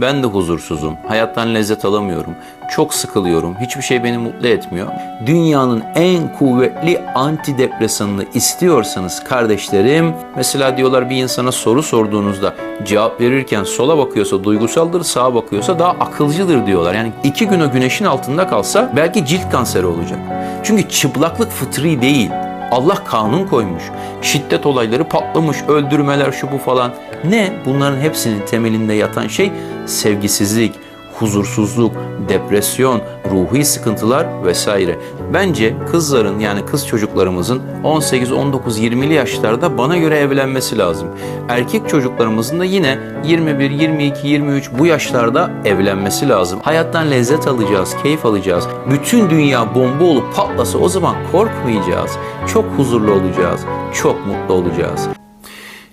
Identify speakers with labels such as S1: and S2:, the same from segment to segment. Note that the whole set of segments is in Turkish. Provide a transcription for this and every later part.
S1: Ben de huzursuzum. Hayattan lezzet alamıyorum. Çok sıkılıyorum. Hiçbir şey beni mutlu etmiyor. Dünyanın en kuvvetli antidepresanını istiyorsanız kardeşlerim, mesela diyorlar bir insana soru sorduğunuzda cevap verirken sola bakıyorsa duygusaldır, sağa bakıyorsa daha akılcıdır diyorlar. Yani iki gün o güneşin altında kalsa belki cilt kanseri olacak. Çünkü çıplaklık fıtri değil. Allah kanun koymuş. Şiddet olayları patlamış, öldürmeler şu bu falan. Ne? Bunların hepsinin temelinde yatan şey sevgisizlik, huzursuzluk, depresyon, ruhi sıkıntılar vesaire. Bence kızların yani kız çocuklarımızın 18, 19, 20'li yaşlarda bana göre evlenmesi lazım. Erkek çocuklarımızın da yine 21, 22, 23 bu yaşlarda evlenmesi lazım. Hayattan lezzet alacağız, keyif alacağız. Bütün dünya bomba olup patlasa o zaman korkmayacağız. Çok huzurlu olacağız, çok mutlu olacağız.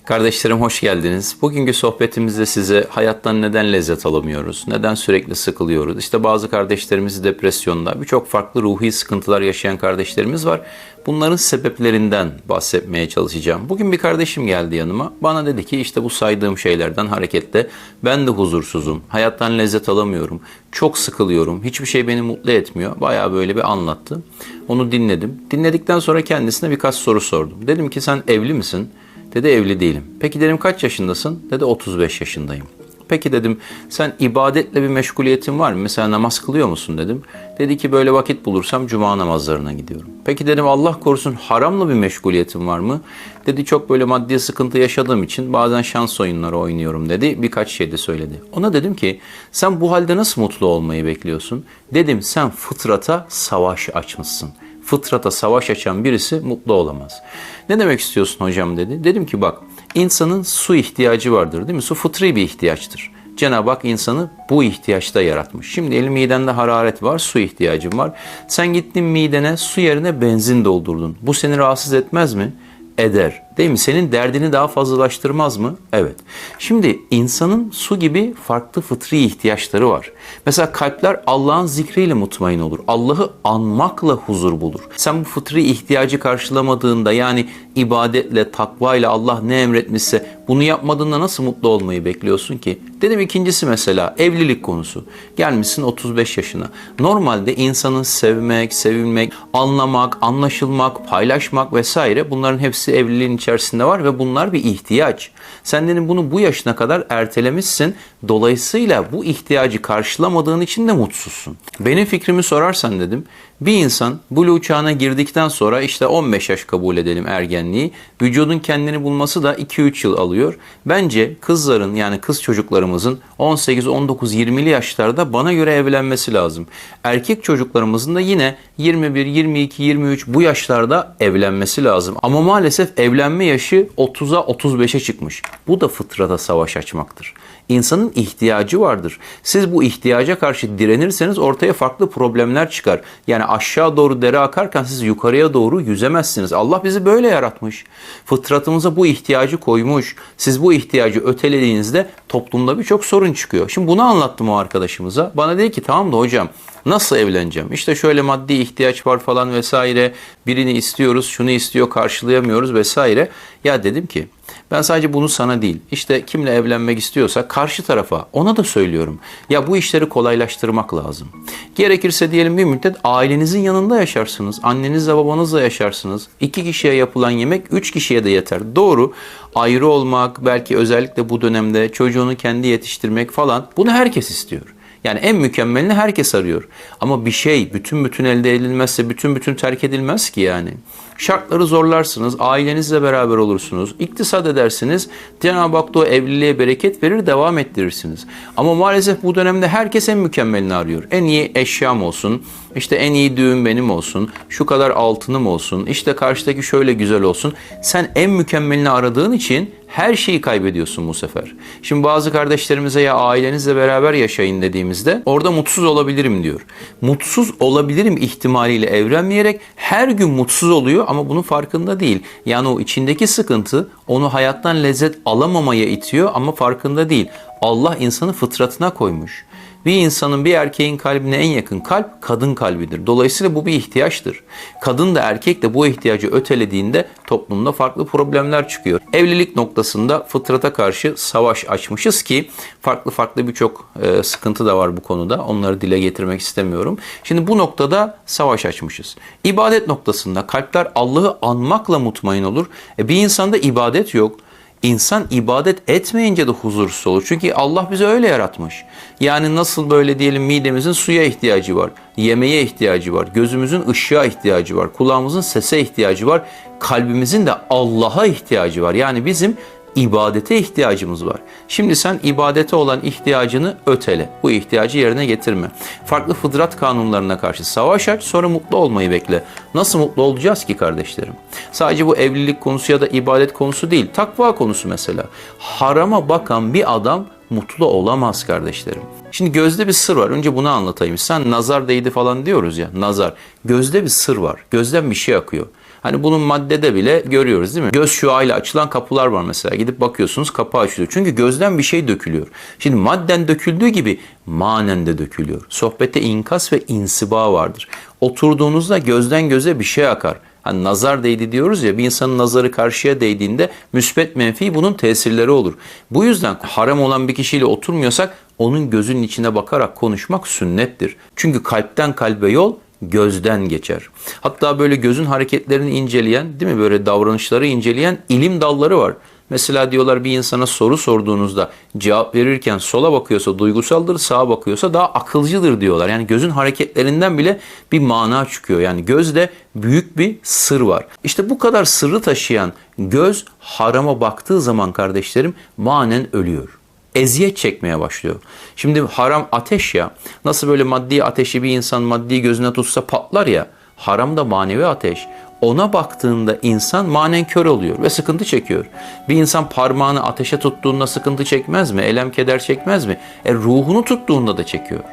S1: Kardeşlerim hoş geldiniz. Bugünkü sohbetimizde size hayattan neden lezzet alamıyoruz, neden sürekli sıkılıyoruz. İşte bazı kardeşlerimiz depresyonda, birçok farklı ruhi sıkıntılar yaşayan kardeşlerimiz var. Bunların sebeplerinden bahsetmeye çalışacağım. Bugün bir kardeşim geldi yanıma. Bana dedi ki işte bu saydığım şeylerden hareketle ben de huzursuzum, hayattan lezzet alamıyorum, çok sıkılıyorum, hiçbir şey beni mutlu etmiyor. Bayağı böyle bir anlattı. Onu dinledim. Dinledikten sonra kendisine birkaç soru sordum. Dedim ki sen evli misin? Dedi evli değilim. Peki dedim kaç yaşındasın? Dedi 35 yaşındayım. Peki dedim sen ibadetle bir meşguliyetin var mı? Mesela namaz kılıyor musun dedim. Dedi ki böyle vakit bulursam cuma namazlarına gidiyorum. Peki dedim Allah korusun haramla bir meşguliyetin var mı? Dedi çok böyle maddi sıkıntı yaşadığım için bazen şans oyunları oynuyorum dedi. Birkaç şey de söyledi. Ona dedim ki sen bu halde nasıl mutlu olmayı bekliyorsun? Dedim sen fıtrata savaş açmışsın fıtrata savaş açan birisi mutlu olamaz. Ne demek istiyorsun hocam dedi. Dedim ki bak insanın su ihtiyacı vardır değil mi? Su fıtri bir ihtiyaçtır. Cenab-ı Hak insanı bu ihtiyaçta yaratmış. Şimdi elin midende hararet var, su ihtiyacın var. Sen gittin midene su yerine benzin doldurdun. Bu seni rahatsız etmez mi? Eder. Değil mi? Senin derdini daha fazlalaştırmaz mı? Evet. Şimdi insanın su gibi farklı fıtri ihtiyaçları var. Mesela kalpler Allah'ın zikriyle mutmain olur. Allah'ı anmakla huzur bulur. Sen bu fıtri ihtiyacı karşılamadığında yani ibadetle, takvayla Allah ne emretmişse bunu yapmadığında nasıl mutlu olmayı bekliyorsun ki? Dedim ikincisi mesela evlilik konusu. Gelmişsin 35 yaşına. Normalde insanın sevmek, sevilmek, anlamak, anlaşılmak, paylaşmak vesaire bunların hepsi evliliğin içerisinde var ve bunlar bir ihtiyaç. Sen dedim bunu bu yaşına kadar ertelemişsin. Dolayısıyla bu ihtiyacı karşılamadığın için de mutsuzsun. Benim fikrimi sorarsan dedim bir insan Blue çağına girdikten sonra işte 15 yaş kabul edelim ergenliği. Vücudun kendini bulması da 2-3 yıl alıyor. Bence kızların yani kız çocuklarımızın 18, 19, 20'li yaşlarda bana göre evlenmesi lazım. Erkek çocuklarımızın da yine 21, 22, 23 bu yaşlarda evlenmesi lazım. Ama maalesef evlenme yaşı 30'a 35'e çıkmış. Bu da fıtrata savaş açmaktır. İnsanın ihtiyacı vardır. Siz bu ihtiyaca karşı direnirseniz ortaya farklı problemler çıkar. Yani aşağı doğru dere akarken siz yukarıya doğru yüzemezsiniz. Allah bizi böyle yaratmış. Fıtratımıza bu ihtiyacı koymuş. Siz bu ihtiyacı ötelediğinizde toplumda birçok sorun çıkıyor. Şimdi bunu anlattım o arkadaşımıza. Bana dedi ki tamam da hocam nasıl evleneceğim? İşte şöyle maddi ihtiyaç var falan vesaire. Birini istiyoruz, şunu istiyor, karşılayamıyoruz vesaire. Ya dedim ki ben sadece bunu sana değil, işte kimle evlenmek istiyorsa karşı tarafa ona da söylüyorum. Ya bu işleri kolaylaştırmak lazım. Gerekirse diyelim bir müddet ailenizin yanında yaşarsınız. Annenizle babanızla yaşarsınız. İki kişiye yapılan yemek üç kişiye de yeter. Doğru ayrı olmak belki özellikle bu dönemde çocuğunu kendi yetiştirmek falan bunu herkes istiyor. Yani en mükemmelini herkes arıyor. Ama bir şey bütün bütün elde edilmezse bütün bütün terk edilmez ki yani. Şartları zorlarsınız, ailenizle beraber olursunuz, iktisat edersiniz. Cenab-ı Hak da o evliliğe bereket verir, devam ettirirsiniz. Ama maalesef bu dönemde herkes en mükemmelini arıyor. En iyi eşyam olsun, işte en iyi düğün benim olsun, şu kadar altınım olsun, işte karşıdaki şöyle güzel olsun. Sen en mükemmelini aradığın için her şeyi kaybediyorsun bu sefer. Şimdi bazı kardeşlerimize ya ailenizle beraber yaşayın dediğimizde orada mutsuz olabilirim diyor. Mutsuz olabilirim ihtimaliyle evlenmeyerek her gün mutsuz oluyor ama bunun farkında değil. Yani o içindeki sıkıntı onu hayattan lezzet alamamaya itiyor ama farkında değil. Allah insanı fıtratına koymuş. Bir insanın bir erkeğin kalbine en yakın kalp kadın kalbidir. Dolayısıyla bu bir ihtiyaçtır. Kadın da erkek de bu ihtiyacı ötelediğinde toplumda farklı problemler çıkıyor. Evlilik noktasında fıtrata karşı savaş açmışız ki farklı farklı birçok e, sıkıntı da var bu konuda. Onları dile getirmek istemiyorum. Şimdi bu noktada savaş açmışız. İbadet noktasında kalpler Allah'ı anmakla mutmain olur. E, bir insanda ibadet yok. İnsan ibadet etmeyince de huzursuz olur. Çünkü Allah bizi öyle yaratmış. Yani nasıl böyle diyelim midemizin suya ihtiyacı var, yemeğe ihtiyacı var, gözümüzün ışığa ihtiyacı var, kulağımızın sese ihtiyacı var, kalbimizin de Allah'a ihtiyacı var. Yani bizim ibadete ihtiyacımız var. Şimdi sen ibadete olan ihtiyacını ötele. Bu ihtiyacı yerine getirme. Farklı fıtrat kanunlarına karşı savaş aç sonra mutlu olmayı bekle. Nasıl mutlu olacağız ki kardeşlerim? Sadece bu evlilik konusu ya da ibadet konusu değil. Takva konusu mesela. Harama bakan bir adam mutlu olamaz kardeşlerim. Şimdi gözde bir sır var. Önce bunu anlatayım. Sen nazar değdi falan diyoruz ya. Nazar. Gözde bir sır var. Gözden bir şey akıyor. Hani bunun maddede bile görüyoruz değil mi? Göz şuayla açılan kapılar var mesela. Gidip bakıyorsunuz kapı açılıyor. Çünkü gözden bir şey dökülüyor. Şimdi madden döküldüğü gibi manen de dökülüyor. Sohbette inkas ve insiba vardır. Oturduğunuzda gözden göze bir şey akar. Hani nazar değdi diyoruz ya bir insanın nazarı karşıya değdiğinde müsbet menfi bunun tesirleri olur. Bu yüzden haram olan bir kişiyle oturmuyorsak onun gözünün içine bakarak konuşmak sünnettir. Çünkü kalpten kalbe yol gözden geçer. Hatta böyle gözün hareketlerini inceleyen, değil mi böyle davranışları inceleyen ilim dalları var. Mesela diyorlar bir insana soru sorduğunuzda cevap verirken sola bakıyorsa duygusaldır, sağa bakıyorsa daha akılcıdır diyorlar. Yani gözün hareketlerinden bile bir mana çıkıyor. Yani gözde büyük bir sır var. İşte bu kadar sırrı taşıyan göz harama baktığı zaman kardeşlerim manen ölüyor eziyet çekmeye başlıyor. Şimdi haram ateş ya. Nasıl böyle maddi ateşi bir insan maddi gözüne tutsa patlar ya. Haram da manevi ateş. Ona baktığında insan manen kör oluyor ve sıkıntı çekiyor. Bir insan parmağını ateşe tuttuğunda sıkıntı çekmez mi? Elem keder çekmez mi? E ruhunu tuttuğunda da çekiyor.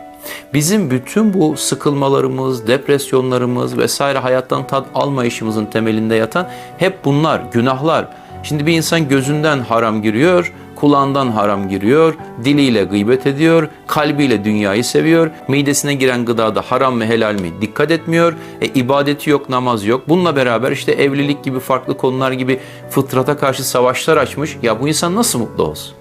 S1: Bizim bütün bu sıkılmalarımız, depresyonlarımız vesaire hayattan tat almayışımızın temelinde yatan hep bunlar, günahlar. Şimdi bir insan gözünden haram giriyor, kulağından haram giriyor, diliyle gıybet ediyor, kalbiyle dünyayı seviyor, midesine giren gıdada haram mı helal mi dikkat etmiyor, e, ibadeti yok, namaz yok. Bununla beraber işte evlilik gibi farklı konular gibi fıtrata karşı savaşlar açmış. Ya bu insan nasıl mutlu olsun?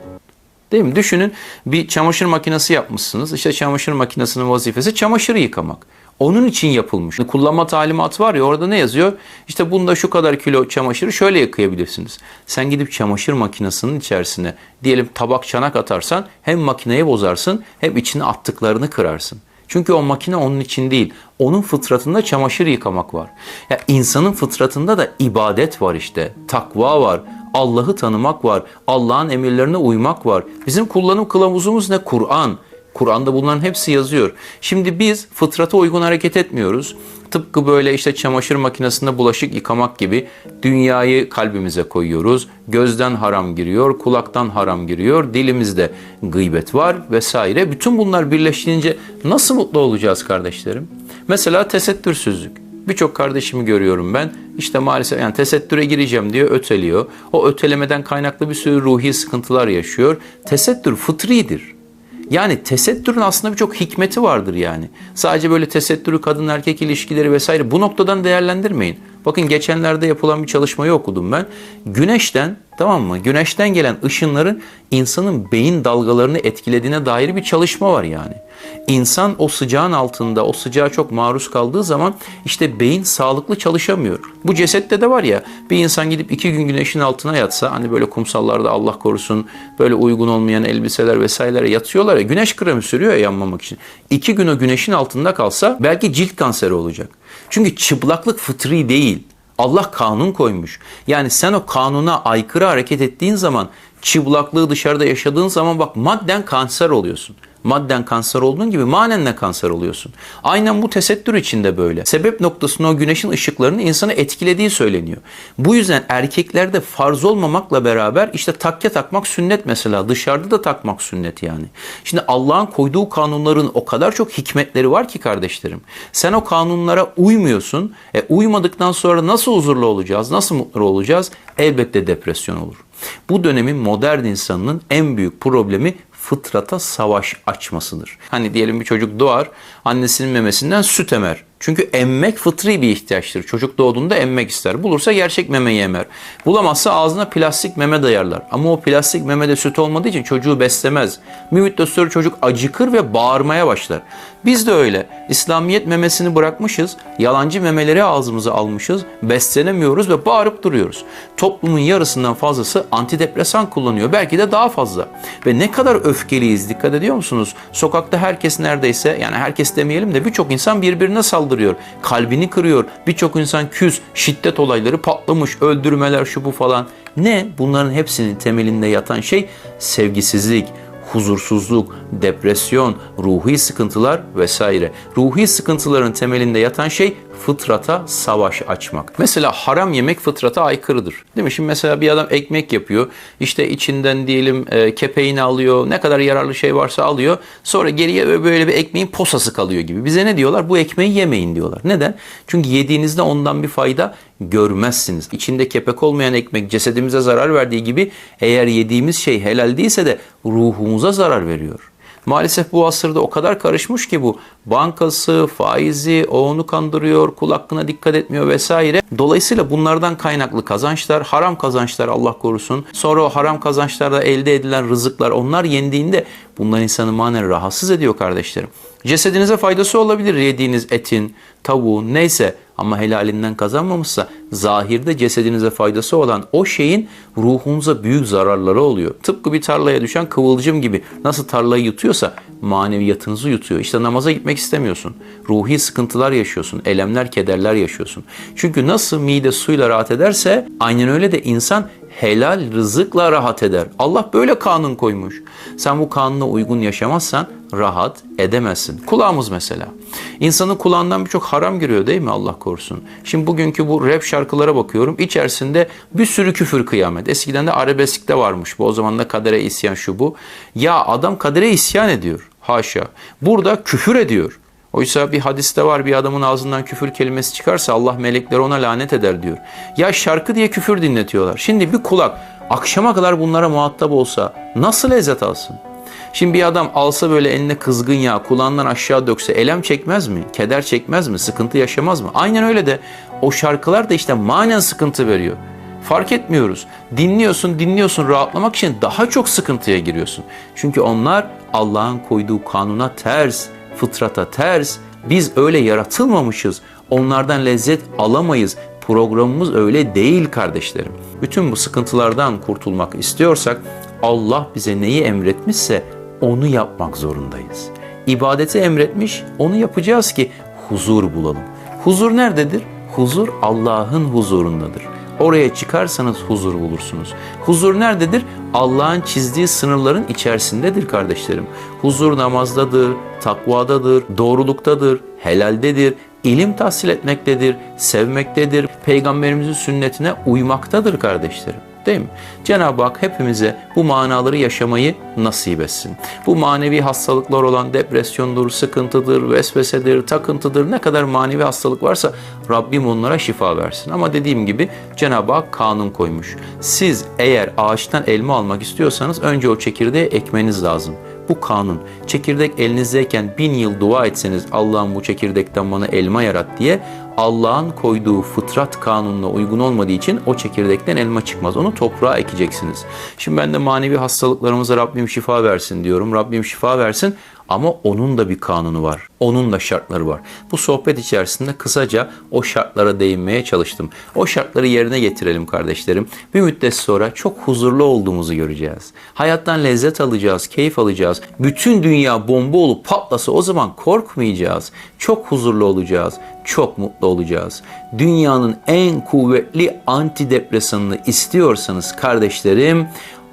S1: Değil mi? Düşünün bir çamaşır makinesi yapmışsınız. İşte çamaşır makinesinin vazifesi çamaşırı yıkamak. Onun için yapılmış. Kullanma talimatı var ya orada ne yazıyor? İşte bunda şu kadar kilo çamaşırı şöyle yıkayabilirsiniz. Sen gidip çamaşır makinesinin içerisine diyelim tabak çanak atarsan hem makineyi bozarsın hem içine attıklarını kırarsın. Çünkü o makine onun için değil. Onun fıtratında çamaşır yıkamak var. Ya insanın fıtratında da ibadet var işte. Takva var. Allah'ı tanımak var. Allah'ın emirlerine uymak var. Bizim kullanım kılavuzumuz ne? Kur'an. Kur'an'da bunların hepsi yazıyor. Şimdi biz fıtrata uygun hareket etmiyoruz. Tıpkı böyle işte çamaşır makinesinde bulaşık yıkamak gibi dünyayı kalbimize koyuyoruz. Gözden haram giriyor, kulaktan haram giriyor, dilimizde gıybet var vesaire. Bütün bunlar birleştiğince nasıl mutlu olacağız kardeşlerim? Mesela tesettürsüzlük. Birçok kardeşimi görüyorum ben. İşte maalesef yani tesettüre gireceğim diyor öteliyor. O ötelemeden kaynaklı bir sürü ruhi sıkıntılar yaşıyor. Tesettür fıtridir. Yani tesettürün aslında birçok hikmeti vardır yani. Sadece böyle tesettürü kadın erkek ilişkileri vesaire bu noktadan değerlendirmeyin. Bakın geçenlerde yapılan bir çalışmayı okudum ben. Güneşten tamam mı? Güneşten gelen ışınların insanın beyin dalgalarını etkilediğine dair bir çalışma var yani. İnsan o sıcağın altında, o sıcağa çok maruz kaldığı zaman işte beyin sağlıklı çalışamıyor. Bu cesette de var ya bir insan gidip iki gün güneşin altına yatsa hani böyle kumsallarda Allah korusun böyle uygun olmayan elbiseler vesaire yatıyorlar ya güneş kremi sürüyor ya yanmamak için. İki gün o güneşin altında kalsa belki cilt kanseri olacak. Çünkü çıplaklık fıtri değil. Allah kanun koymuş. Yani sen o kanuna aykırı hareket ettiğin zaman çıplaklığı dışarıda yaşadığın zaman bak madden kanser oluyorsun madden kanser olduğun gibi manen de kanser oluyorsun. Aynen bu tesettür içinde böyle. Sebep noktasında o güneşin ışıklarını insanı etkilediği söyleniyor. Bu yüzden erkeklerde farz olmamakla beraber işte takke takmak sünnet mesela. Dışarıda da takmak sünnet yani. Şimdi Allah'ın koyduğu kanunların o kadar çok hikmetleri var ki kardeşlerim. Sen o kanunlara uymuyorsun. E uymadıktan sonra nasıl huzurlu olacağız? Nasıl mutlu olacağız? Elbette depresyon olur. Bu dönemin modern insanının en büyük problemi fıtrata savaş açmasıdır. Hani diyelim bir çocuk doğar, annesinin memesinden süt emer. Çünkü emmek fıtri bir ihtiyaçtır. Çocuk doğduğunda emmek ister. Bulursa gerçek memeyi emer. Bulamazsa ağzına plastik meme dayarlar. Ama o plastik memede süt olmadığı için çocuğu beslemez. Bir müddet sonra çocuk acıkır ve bağırmaya başlar. Biz de öyle. İslamiyet memesini bırakmışız. Yalancı memeleri ağzımıza almışız. Beslenemiyoruz ve bağırıp duruyoruz. Toplumun yarısından fazlası antidepresan kullanıyor. Belki de daha fazla. Ve ne kadar öfkeliyiz dikkat ediyor musunuz? Sokakta herkes neredeyse yani herkes demeyelim de birçok insan birbirine saldırıyor. Kalbini kırıyor. Birçok insan küs, şiddet olayları patlamış, öldürmeler şu bu falan. Ne? Bunların hepsinin temelinde yatan şey sevgisizlik, huzursuzluk, depresyon, ruhi sıkıntılar vesaire. Ruhi sıkıntıların temelinde yatan şey fıtrata savaş açmak. Mesela haram yemek fıtrata aykırıdır. Değil mi? Şimdi mesela bir adam ekmek yapıyor. İşte içinden diyelim e, kepeğini alıyor. Ne kadar yararlı şey varsa alıyor. Sonra geriye böyle bir ekmeğin posası kalıyor gibi. Bize ne diyorlar? Bu ekmeği yemeyin diyorlar. Neden? Çünkü yediğinizde ondan bir fayda görmezsiniz. İçinde kepek olmayan ekmek cesedimize zarar verdiği gibi eğer yediğimiz şey helal değilse de ruhumuza zarar veriyor. Maalesef bu asırda o kadar karışmış ki bu bankası, faizi, o onu kandırıyor, kul hakkına dikkat etmiyor vesaire. Dolayısıyla bunlardan kaynaklı kazançlar, haram kazançlar Allah korusun. Sonra o haram kazançlarda elde edilen rızıklar onlar yendiğinde bunlar insanı manen rahatsız ediyor kardeşlerim. Cesedinize faydası olabilir yediğiniz etin, tavuğun neyse ama helalinden kazanmamışsa zahirde cesedinize faydası olan o şeyin ruhunuza büyük zararları oluyor. Tıpkı bir tarlaya düşen kıvılcım gibi nasıl tarlayı yutuyorsa maneviyatınızı yutuyor. İşte namaza gitmek istemiyorsun. Ruhi sıkıntılar yaşıyorsun. Elemler, kederler yaşıyorsun. Çünkü nasıl mide suyla rahat ederse aynen öyle de insan helal rızıkla rahat eder. Allah böyle kanun koymuş. Sen bu kanuna uygun yaşamazsan rahat edemezsin. Kulağımız mesela. İnsanın kulağından birçok haram giriyor değil mi Allah korusun? Şimdi bugünkü bu rap şarkılara bakıyorum. İçerisinde bir sürü küfür kıyamet. Eskiden de arabeskte varmış. Bu o zaman da kadere isyan şu bu. Ya adam kadere isyan ediyor. Haşa. Burada küfür ediyor. Oysa bir hadiste var bir adamın ağzından küfür kelimesi çıkarsa Allah melekleri ona lanet eder diyor. Ya şarkı diye küfür dinletiyorlar. Şimdi bir kulak akşama kadar bunlara muhatap olsa nasıl lezzet alsın? Şimdi bir adam alsa böyle eline kızgın yağ kulağından aşağı dökse elem çekmez mi? Keder çekmez mi? Sıkıntı yaşamaz mı? Aynen öyle de o şarkılar da işte manen sıkıntı veriyor. Fark etmiyoruz. Dinliyorsun, dinliyorsun rahatlamak için daha çok sıkıntıya giriyorsun. Çünkü onlar Allah'ın koyduğu kanuna ters, fıtrata ters. Biz öyle yaratılmamışız. Onlardan lezzet alamayız. Programımız öyle değil kardeşlerim. Bütün bu sıkıntılardan kurtulmak istiyorsak Allah bize neyi emretmişse onu yapmak zorundayız. İbadeti emretmiş, onu yapacağız ki huzur bulalım. Huzur nerededir? Huzur Allah'ın huzurundadır. Oraya çıkarsanız huzur bulursunuz. Huzur nerededir? Allah'ın çizdiği sınırların içerisindedir kardeşlerim. Huzur namazdadır, takvadadır, doğruluktadır, helaldedir, ilim tahsil etmektedir, sevmektedir, peygamberimizin sünnetine uymaktadır kardeşlerim. Değil mi? Cenab-ı Hak hepimize bu manaları yaşamayı nasip etsin. Bu manevi hastalıklar olan depresyondur, sıkıntıdır, vesvesedir, takıntıdır ne kadar manevi hastalık varsa Rabbim onlara şifa versin. Ama dediğim gibi Cenab-ı Hak kanun koymuş. Siz eğer ağaçtan elma almak istiyorsanız önce o çekirdeği ekmeniz lazım. Bu kanun. Çekirdek elinizdeyken bin yıl dua etseniz Allah'ım bu çekirdekten bana elma yarat diye Allah'ın koyduğu fıtrat kanununa uygun olmadığı için o çekirdekten elma çıkmaz. Onu toprağa ekeceksiniz. Şimdi ben de manevi hastalıklarımıza Rabbim şifa versin diyorum. Rabbim şifa versin ama onun da bir kanunu var. Onun da şartları var. Bu sohbet içerisinde kısaca o şartlara değinmeye çalıştım. O şartları yerine getirelim kardeşlerim. Bir müddet sonra çok huzurlu olduğumuzu göreceğiz. Hayattan lezzet alacağız, keyif alacağız. Bütün dünya bomba olup patlasa o zaman korkmayacağız. Çok huzurlu olacağız. Çok mutlu olacağız. Dünyanın en kuvvetli antidepresanını istiyorsanız kardeşlerim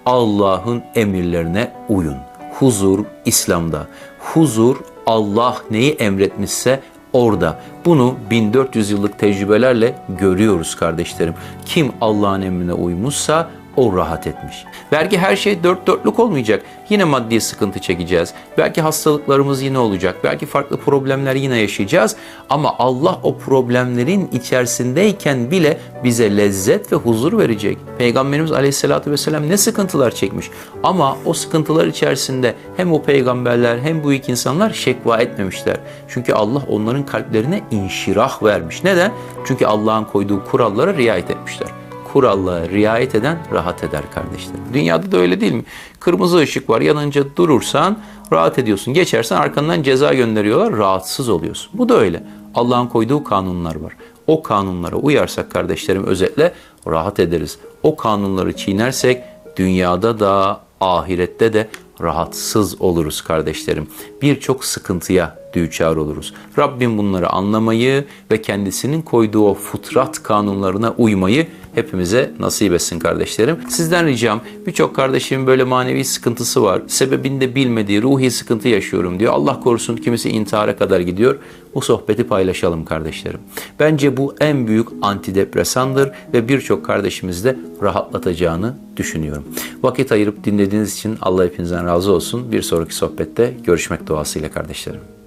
S1: Allah'ın emirlerine uyun huzur İslam'da. Huzur Allah neyi emretmişse orada. Bunu 1400 yıllık tecrübelerle görüyoruz kardeşlerim. Kim Allah'ın emrine uymuşsa o rahat etmiş. Belki her şey dört dörtlük olmayacak. Yine maddi sıkıntı çekeceğiz. Belki hastalıklarımız yine olacak. Belki farklı problemler yine yaşayacağız. Ama Allah o problemlerin içerisindeyken bile bize lezzet ve huzur verecek. Peygamberimiz Aleyhisselatü Vesselam ne sıkıntılar çekmiş. Ama o sıkıntılar içerisinde hem o peygamberler hem bu iki insanlar şekva etmemişler. Çünkü Allah onların kalplerine inşirah vermiş. Neden? Çünkü Allah'ın koyduğu kurallara riayet etmişler kurallara riayet eden rahat eder kardeşlerim. Dünyada da öyle değil mi? Kırmızı ışık var yanınca durursan rahat ediyorsun. Geçersen arkandan ceza gönderiyorlar rahatsız oluyorsun. Bu da öyle. Allah'ın koyduğu kanunlar var. O kanunlara uyarsak kardeşlerim özetle rahat ederiz. O kanunları çiğnersek dünyada da ahirette de rahatsız oluruz kardeşlerim. Birçok sıkıntıya düçar oluruz. Rabbim bunları anlamayı ve kendisinin koyduğu o fıtrat kanunlarına uymayı hepimize nasip etsin kardeşlerim. Sizden ricam birçok kardeşimin böyle manevi sıkıntısı var. Sebebini de bilmediği ruhi sıkıntı yaşıyorum diyor. Allah korusun kimisi intihara kadar gidiyor. Bu sohbeti paylaşalım kardeşlerim. Bence bu en büyük antidepresandır ve birçok kardeşimiz de rahatlatacağını düşünüyorum. Vakit ayırıp dinlediğiniz için Allah hepinizden razı olsun. Bir sonraki sohbette görüşmek duasıyla kardeşlerim.